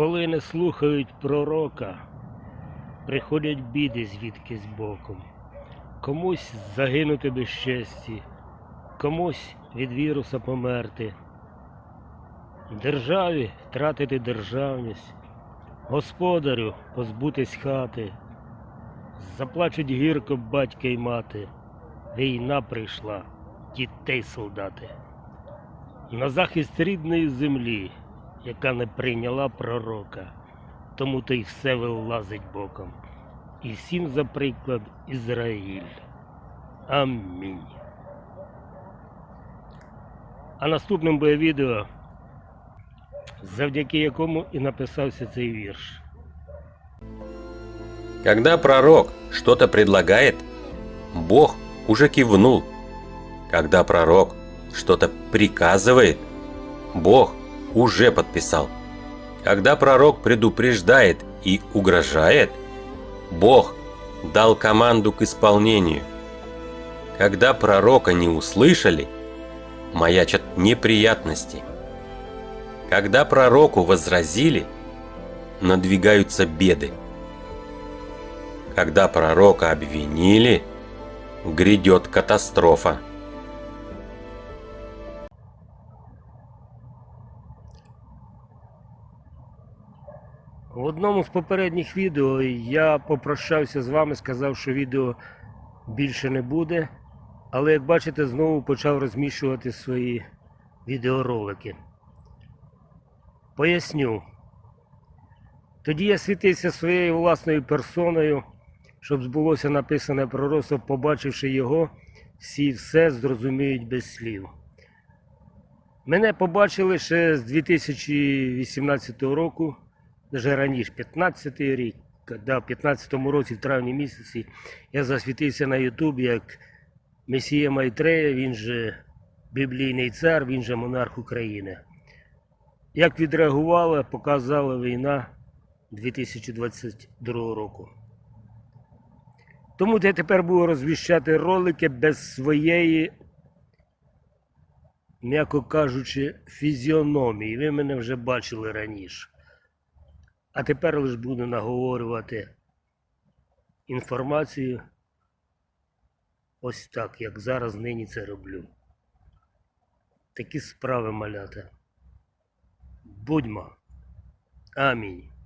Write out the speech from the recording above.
Коли не слухають пророка, приходять біди звідкись боком. Комусь загинути без честі, комусь від віруса померти. Державі втратити державність, господарю позбутись хати. Заплачуть гірко батька й мати. Війна прийшла, дітей солдати. На захист рідної землі, яка не прийняла пророка, тому то й все вилазить боком. І всім за приклад Ізраїль. Амінь. А наступним буде відео, завдяки якому і написався цей вірш. Когда пророк что-то предлагает, Бог уже кивнул. Когда пророк что-то приказывает, Бог уже подписал. Когда пророк предупреждает и угрожает, Бог дал команду к исполнению. Когда пророка не услышали, маячат неприятности. Когда пророку возразили, надвигаются беды. Когда пророка обвинили, грядет катастрофа. В одному з попередніх відео я попрощався з вами, сказав, що відео більше не буде. Але як бачите, знову почав розміщувати свої відеоролики. Поясню. Тоді я світився своєю власною персоною, щоб збулося написане пророцтво, побачивши його, всі все зрозуміють без слів. Мене побачили ще з 2018 року, вже раніше, 15 рік. Да, в 15 році, в травні місяці, я засвітився на Ютубі як Месія Майтрея, він же біблійний цар, він же монарх України. Як відреагувала, показала війна 2022 року. Тому я тепер буду розвіщати ролики без своєї, м'яко кажучи, фізіономії. Ви мене вже бачили раніше. А тепер лише буду наговорювати інформацію ось так, як зараз нині це роблю. Такі справи малята. Будьмо. Амінь.